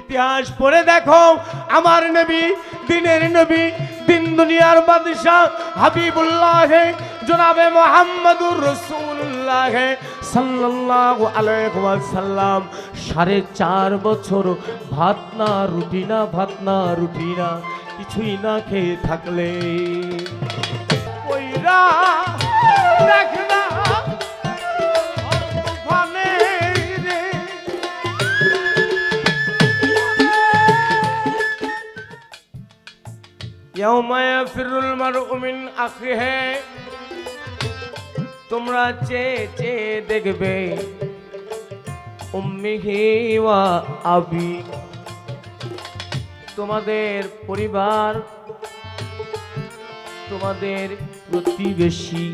ইতিহাস পড়ে দেখো, আমার নবী, দিনের নবী, দিন দুনিয়ার বাদশাহ হাবিবুল্লাহ, জনাবে মোহাম্মদুর রসুল্লাহ সাল্লাল্লাহু আলাইহি ওয়াসাল্লাম। সাড়ে চার বছর ভাত না রুটি না, ভাত না রুটি না, কিছুই না খেয়ে থাকলে। ওইরা দেখ তোমরা চেয়ে চেয়ে দেখবে ওয়া আবি তোমাদের পরিবার তোমাদের প্রতিবেশী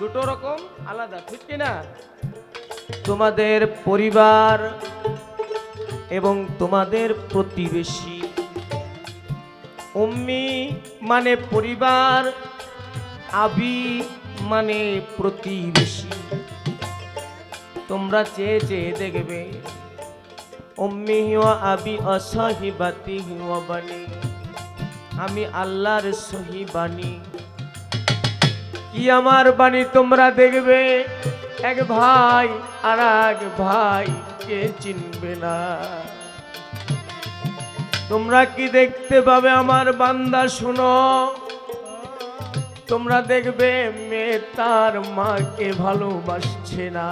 দুটো রকম আলাদা ঠিক না তোমাদের পরিবার এবং তোমাদের প্রতিবেশী উম্মি মানে পরিবার, আবি মানে প্রতিবেশী। তোমরা চেয়ে চেয়ে দেখবে, উম্মি হিওয়া আবি অসহিবাতি হিওয়া বাণী আমি আল্লাহর সহি বাণী। কি আমার বাণী তোমরা দেখবে? এক ভাই আর এক ভাই কে চিনবে না। তোমরা কি দেখতে পাবে আমার বান্দা, শুনো। তোমরা দেখবে মেয়ে তার মাকে ভালোবাসছে না।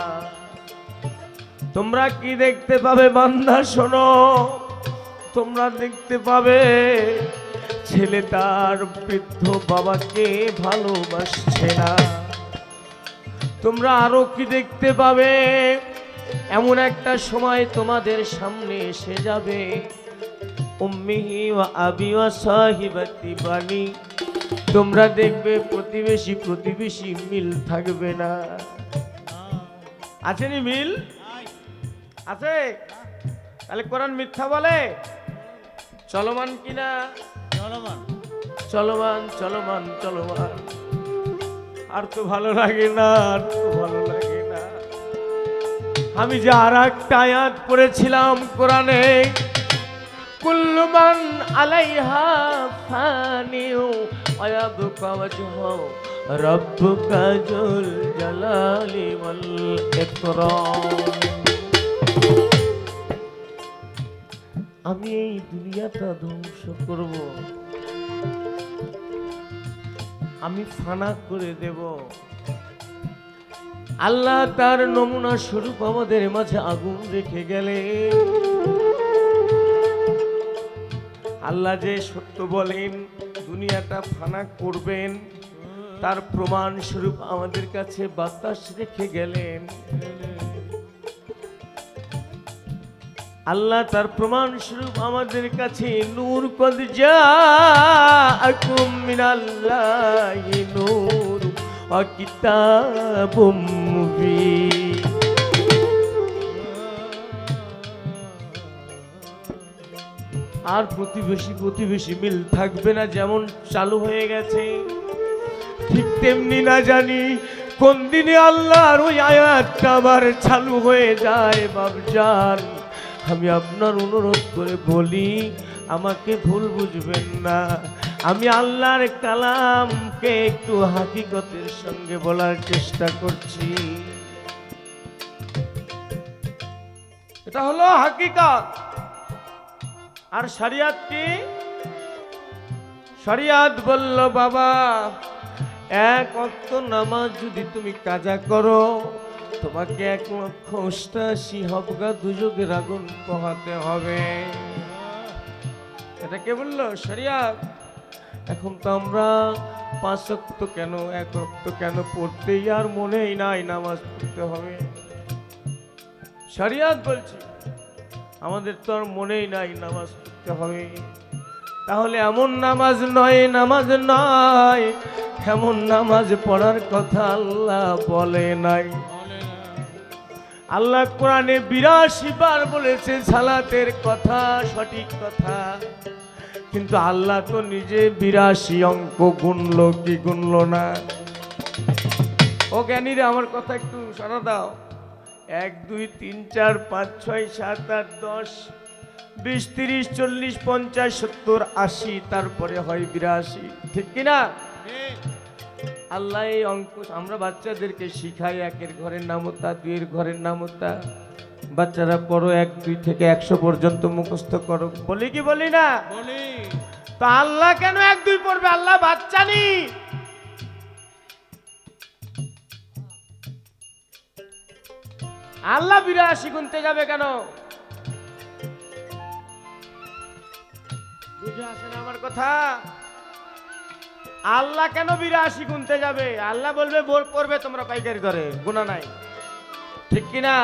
তোমরা কি দেখতে পাবে বান্দা, শোনো। তোমরা দেখতে পাবে ছেলে তার বৃদ্ধ বাবাকে ভালোবাসছে না। তোমরা আরও কি দেখতে পাবে? এমন একটা সময় তোমাদের সামনে এসে যাবে। উম্মিহি ওয়া আবি ওয়া সাহিবাতি বানি। তোমরা দেখবে প্রতিবেশী প্রতিবেশী মিল থাকবে না। আছে নি মিল? আছে? তাহলে কোরআন মিথ্যা বলে? চলমান কিনা চলমান। চলমান চলমান চলমান। আর তো ভালো লাগে না আর তো ভালো লাগে না। আমি যে আর একটা আয়াত পড়েছিলাম কোরআনে। কুল্লুমান আলাইহা ফানিউ ওয়ায়াবকা ওয়াজহু, রাব্বুকা জুল জালালি ওয়াল ইকরাম। আমি এই দুনিয়াটা ধ্বংস করব। আমি ফানা করে দেব। আল্লাহ তার নমুনা স্বরূপ আমাদের মাঝে আগুন রেখে গেলে আল্লাহ যে সত্য বলেন, দুনিয়াটা ফানা করবেন, তার প্রমাণ স্বরূপ আমাদের কাছে বাতাস রেখে গেলেন। আল্লাহ তার প্রমাণ স্বরূপ আমাদের কাছে নূর কদ জাআকুম মিনাল্লাহি নূর ওয়া আর প্রতিবেশী প্রতিবেশী মিল থাকবে না যেমন চালু হয়ে গেছে। ঠিক তেমনি না জানি কোন দিনে আল্লাহর ওই আয়াতটা আবার চালু হয়ে যায় বাবজান আমি আপনার অনুরোধ করে বলি, আমাকে ভুল বুঝবেন না। আমি আল্লাহর কালামকে একটু হাকিকতের সঙ্গে বলার চেষ্টা করছি। এটা হলো হাকিকত। আর শরিয়াত কি? শরিয়াত বলল, বাবা, এক অক্ত নামাজ যদি তুমি কাজা করো, তোমাকে এক লক্ষ অষ্টাশি হবগা দুযোগের আগুন পোহাতে হবে। এটা কে বলল? শরিয়াত, এখন তো আমরা পাঁচ অক্ত কেন, এক অক্ত কেন পড়তেই আর মনেই নাই নামাজ পড়তে হবে? শরিয়াত বলছে, আমাদের তো আর মনেই নাই নামাজ পড়তে হবে। তাহলে এমন নামাজ নয় নামাজ নয়, এমন নামাজ পড়ার কথা আল্লাহ বলে নাই। আল্লাহ কোরআনে বিরাশি বার বলেছে, সালাতের কথা, সঠিক কথা। কিন্তু আল্লাহ তো নিজে বিরাশি অঙ্ক গুনলো কি গুনলো না। ও জ্ঞানীরা, আমার কথা একটু সারা দাও। এক, দুই, তিন, চার, পাঁচ, ছয়, সাত, আট, দশ বিশ তিরিশ চল্লিশ পঞ্চাশ সত্তর আশি তারপরে হয় বিরাশি। ঠিক কিনা? আল্লাহ এই অঙ্ক আমরা বাচ্চাদেরকে শিখাই একের ঘরের নামতা দুইয়ের ঘরের নামতা বাচ্চারা পড়ো এক দুই থেকে একশো পর্যন্ত মুখস্থ করো। বলি কি বলি না? বলি। তো আল্লাহ কেন এক দুই পড়বে? আল্লাহ বাচ্চা নি আল্লাহ বিরাশি গুনতে যাবে কেন? আল্লাহ কেন বিরাশি গুনতে যাবে? আল্লাহ বলবে, বোর করবে তোমরা পাইকারি ধরে গুণা নাই। ঠিক কিনা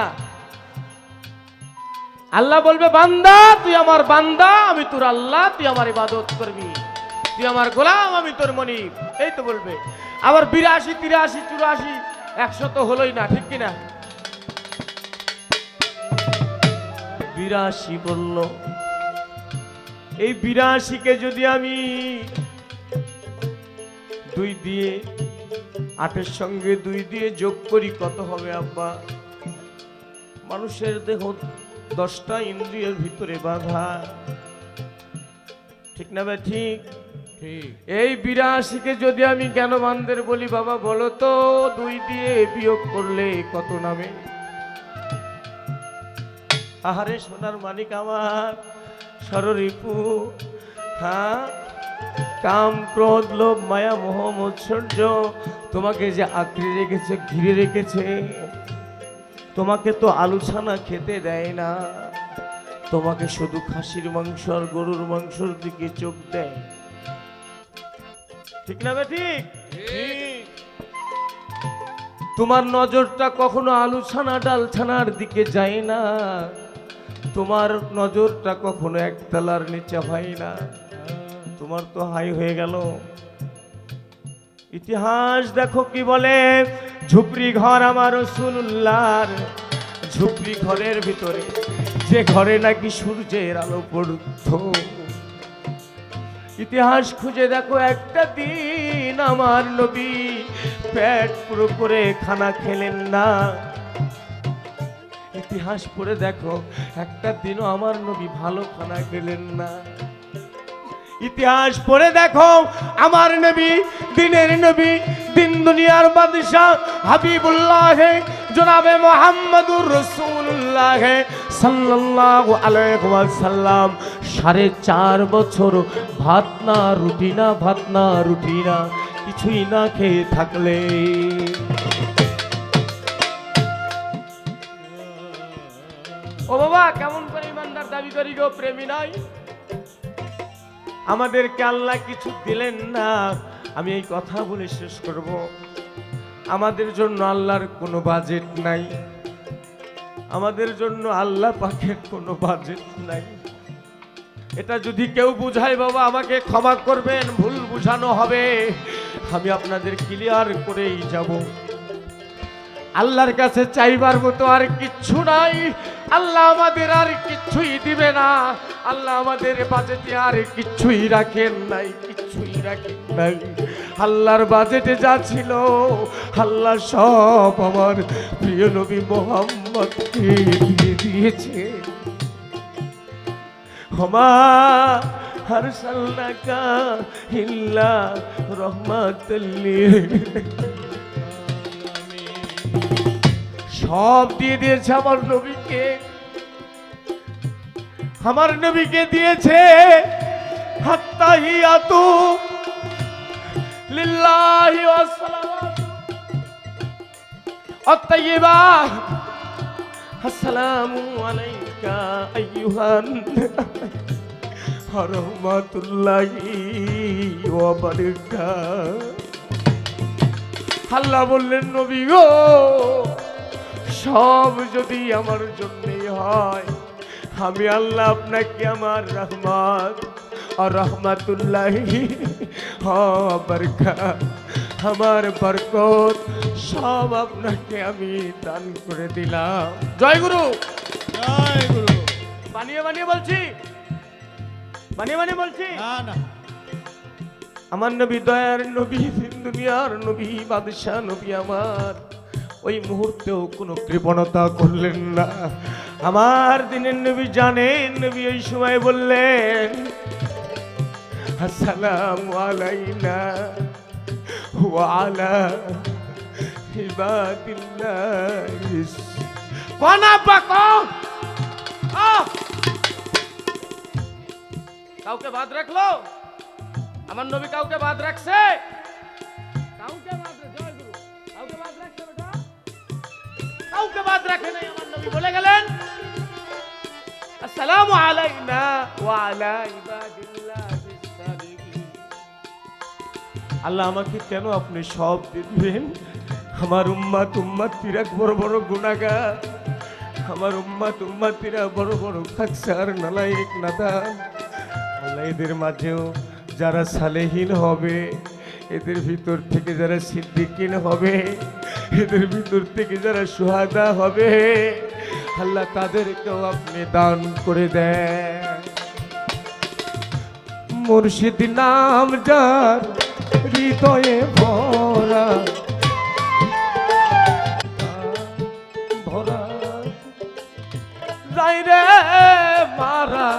আল্লাহ বলবে, বান্দা, তুই আমার বান্দা, আমি তোর আল্লাহ, তুই আমার ইবাদত করবি। তুই আমার গোলাম, আমি তোর মনি এই তো বলবে। আবার বিরাশি, তিরাশি, চুরাশি, একশো তো হলোই না, ঠিক কিনা বিরাশি বলল এই বিরাশিকে যদি আমি দুই দিয়ে আটের সঙ্গে দুই দিয়ে যোগ করি কত হবে আব্বা? মানুষের দেহ দশটা ইন্দ্রিয়ের ভিতরে বাধা। ঠিক না ভাই ঠিক? এই বিরাশিকে যদি আমি কেন বান্ধের বলি বাবা বলো তো দুই দিয়ে বিয়োগ করলে কত নামে? আহারে সোনার মানিক আমার। সররিপু হ্যাঁ কাম ক্রোধ লোভ মায়া মোহ মৎসর্য তোমাকে যে আঁকড়ে রেখেছে ঘিরে রেখেছে তোমাকে তো আলু ছানা খেতে দেয় না। তোমাকে শুধু খাসির মাংস আর গরুর মাংসর দিকে চোখ দেয়। ঠিক না ঠিক? তোমার নজরটা কখনো আলু ছানা ডাল ছানার দিকে যায় না। তোমার নজরটা কখনো একতলার নিচে হয় না। তোমার তো হাই হয়ে গেল। ইতিহাস দেখো কি বলে, ঝুপড়ি ঘর আমার রসুল্লাহর। ঝুপড়ি ঘরের ভিতরে যে ঘরে নাকি সূর্যের আলো পড়ত। ইতিহাস খুঁজে দেখো একটা দিন আমার নবী পেট পুরো করে খানা খেলেন না। ইতিহাস পড়ে দেখো, একটা দিনও আমার নবী ভালো খানা খেলেন না। ইতিহাস পড়ে দেখো, আমার নবী, দিনের নবী, দিন দুনিয়ার বাদশাহ হাবিবুল্লাহ, জনাবে মোহাম্মদুর রসুল্লাহ সাল্লাল্লাহু আলাইহি ওয়াসাল্লাম। সাড়ে চার বছর ভাত না, রুটি না, ভাত না, রুটি না, কিছুই না খেয়ে থাকলে। করি গো প্রেমী নাই। আমাদেরকে আল্লাহ কিছু দিলেন না। আমি এই কথা বলে শেষ করব। আমাদের জন্য আল্লাহর কোনো বাজেট নাই। আমাদের জন্য আল্লাহ পাখের কোনো বাজেট নাই। এটা যদি কেউ বুঝায়, বাবা, আমাকে ক্ষমা করবেন, ভুল বুঝানো হবে। আমি আপনাদের ক্লিয়ার করেই যাব। আল্লাহর কাছে চাইবার মতো আর কিচ্ছু নাই। আল্লাহ আমাদের আর কিচ্ছুই দিবে না। আল্লাহ আমাদের বাজেটে আর কিচ্ছুই রাখেন নাই কিচ্ছুই রাখেন নাই। আল্লাহর বাজেটে যা ছিল, আল্লাহ সব আমার প্রিয় নবী মোহাম্মদকে দিয়ে দিয়েছে। হমা হরসাল্লাকা ইল্লা রহমাতাল্লিল সব দিয়ে দিয়েছে আমার নবীকে। আমার নবীকে দিয়েছে হাত্তাহিয়াতু লিল্লাহি আল্লাহ বললেন নবী গো সব যদি আমার জন্যই হয় আমি আল্লাহ আপনাকে আমার রহমান আর রহমাতুল্লাহি বরকা আমার বরকত সব আপনাকে আমি দান করে দিলাম। জয় গুরু। জয় গুরু। বানিয়ে বানিয়ে বলছি। বানিয়ে বানিয়ে বলছি। না না। আমার নবী দয়ার নবী দিন দুনিয়ার নবী বাদশাহ নবী আমার। ওই মুহূর্তেও কোনো কৃপণতা করলেন না। আমার দিনের নবী জানেন, নবী ওই সময় বললেন, আসসালাম আলাইনা ওয়ালা ইবাদিল্লাহ কোনা পাকো! কাউকে বাদ রাখল? আমার নবী কাউকে বাদ রাখছে? কাউকে বাদ কাউকে বাদ রাখে নাই, আমার নবী বলে গেলেন, আসসালামু আলাইনা ওয়া আলা আল্লাহ আমাকে কেন আপনি সব দিবেন? আমার উম্মাত উম্মাতিরা বড় বড় গুণাগার আমার উম্মাত উম্মাতিরা বড় বড় খাকসার নালায়েক নাদান। আল্লাহ এদের মাঝেও যারা সালেহীন হবে, এদের ভিতর থেকে যারা সিদ্দিকিন হবে এদের ভিতর থেকে যারা সুহাদা হবে, আল্লাহ তাদেরকেও আপনি দান করে দেন। মুর্শিদ নাম যার হৃদয়ে ভরা ভরা। যাই রে মারা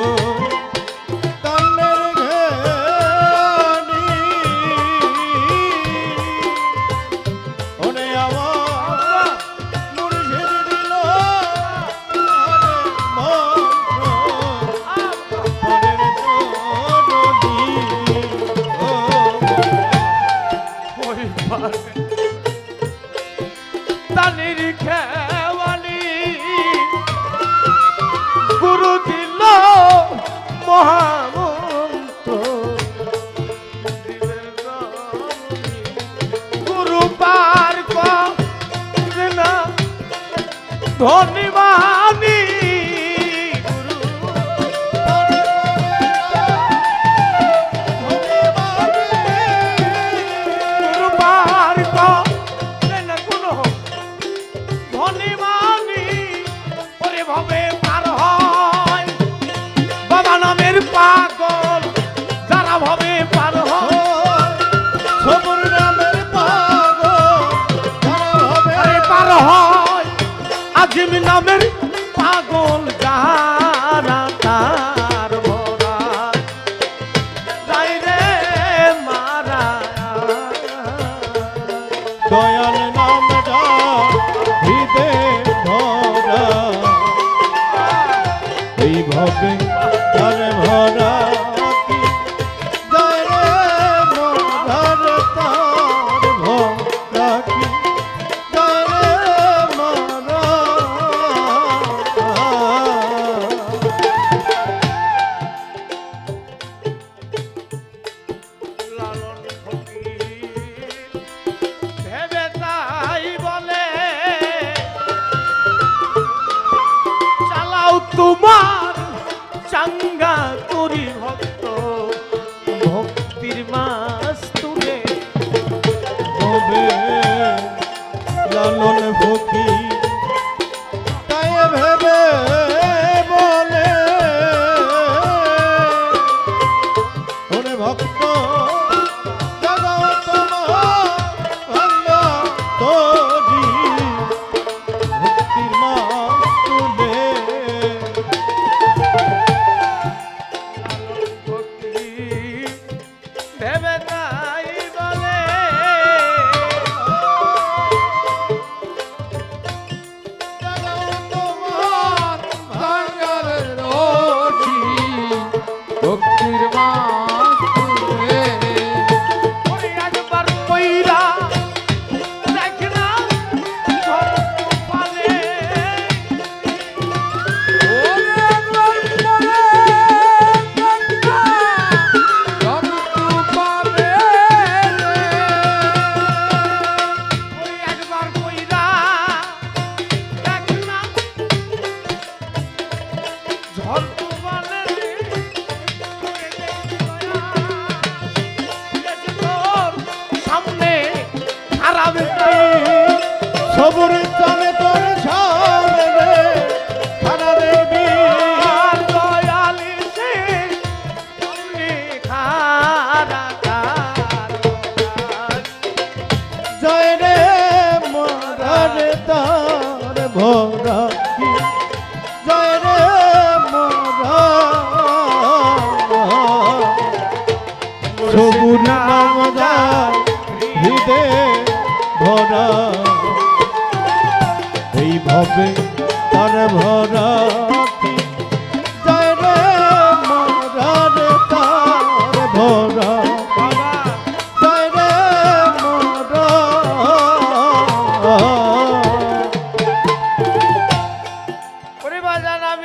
চোর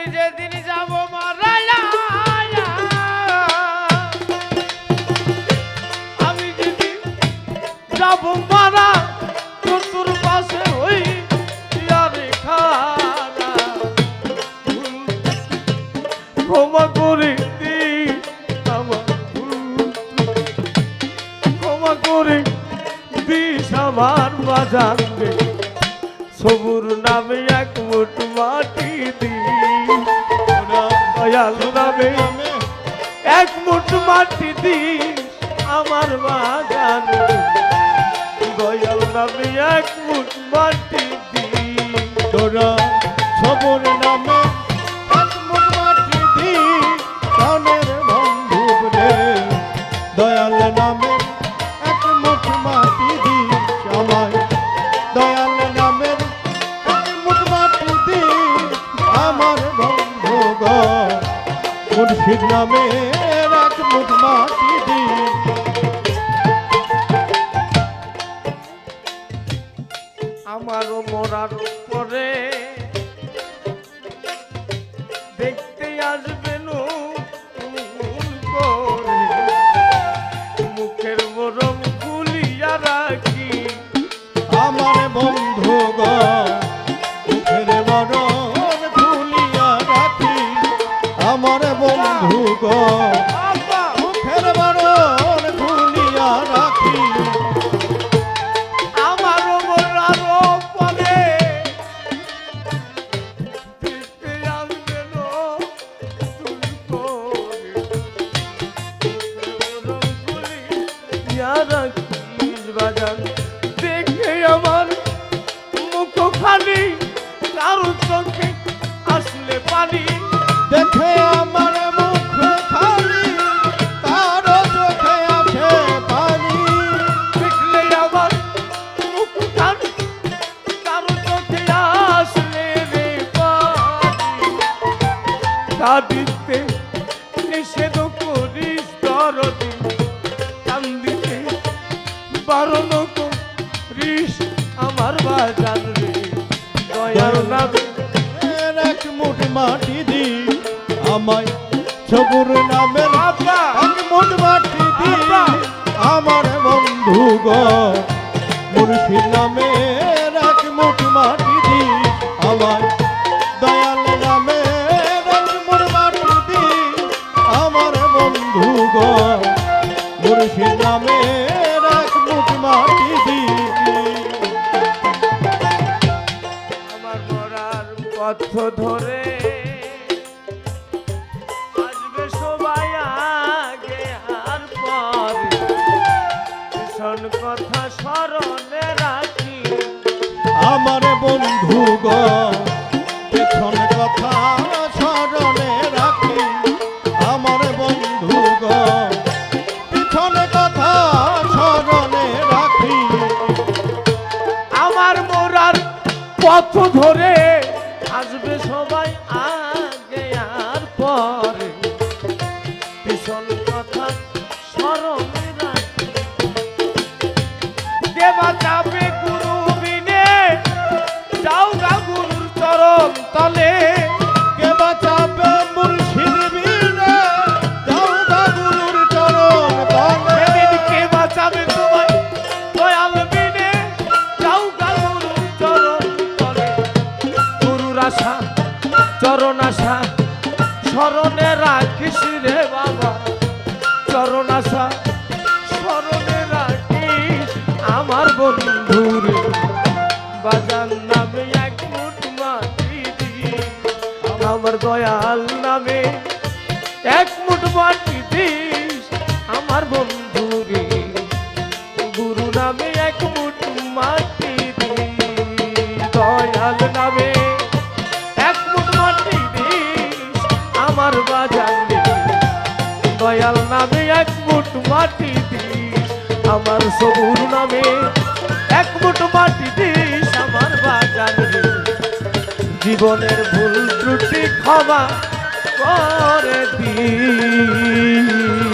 যেদিন যাব তোরা সবর নামে প্রাণের বন্ধু রে। দয়াল নামে এক দয়াল নামে এক আমার বন্ধু গ মুর্শিদ নামে এক আমারও মরারও ঘরে দেখতে আসবে করে। মুখের মরম খুলিয়া রাখি। আমার বন্ধু মুখের বরং খুলিয়া রাখি। আমার বন্ধু গো ভীষণ কথা স্মরণে দেবা যাবে গুরু বিনে যাও না গুরুর চরণ তলে। আমার দয়াল নামে। এক মুঠ মাটি দিস আমার বন্ধুরে। গুরু নামে এক মুঠ মাটি দয়াল নামে এক মুঠ মাটি দিস আমার বাজারে। দয়াল নামে এক মুঠ মাটি দিস আমার সবুর নামে। এক মুঠ মাটি দিস জীবনের ভুল ত্রুটি ক্ষমা করে দিই।